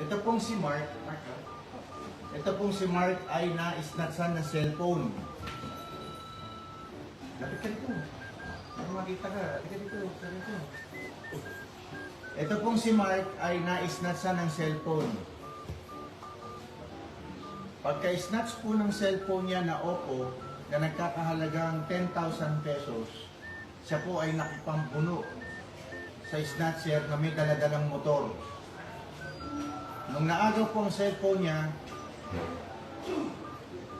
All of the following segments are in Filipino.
Ito pong si Mark. Mark. Ito pong si Mark ay na-snatchan na cellphone. Lapit ka dito. Para makita ka. Lapit ka dito. Lapit ka. Ito pong si Mark ay na-snatchan ng cellphone. Pagka-snatch po ng cellphone niya na Oppo na nagkakahalagang 10,000 pesos, siya po ay nakipampuno sa snatcher na may daladalang motor. Nung naagaw po ang cellphone niya,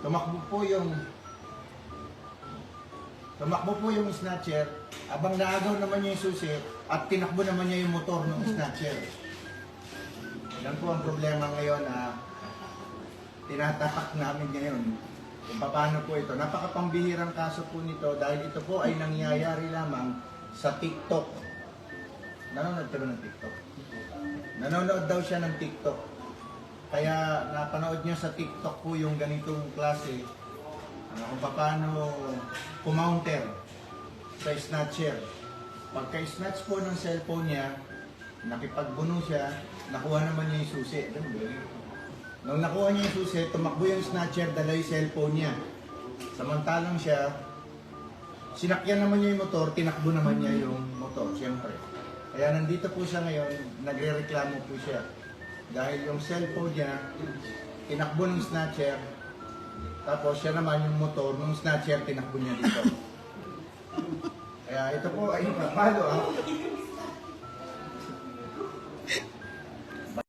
tumakbo po yung tumakbo po yung snatcher, abang naagaw naman niya yung susi at tinakbo naman niya yung motor ng snatcher. Yan po ang problema ngayon na tinatapak namin ngayon kung paano po ito. Napakapambihirang kaso po nito dahil ito po ay nangyayari lamang sa TikTok. Nanonood ka ng TikTok? Nanonood daw siya ng TikTok. Kaya napanood niya sa TikTok po yung ganitong klase ano, kung paano kumounter sa snatcher. Pagka-snatch po ng cellphone niya, nakipagbuno siya, nakuha naman niya yung susi. Nung nakuha niya yung susi, tumakbo yung snatcher, dala yung cellphone niya. Samantalang siya, sinakyan naman niya yung motor, tinakbo naman niya yung motor, siyempre. Kaya nandito po siya ngayon, nagre-reklamo po siya. Dahil yung cellphone niya, tinakbo ng snatcher, tapos siya naman yung motor, nung snatcher, tinakbo niya dito. Kaya ito po ay papalo ah.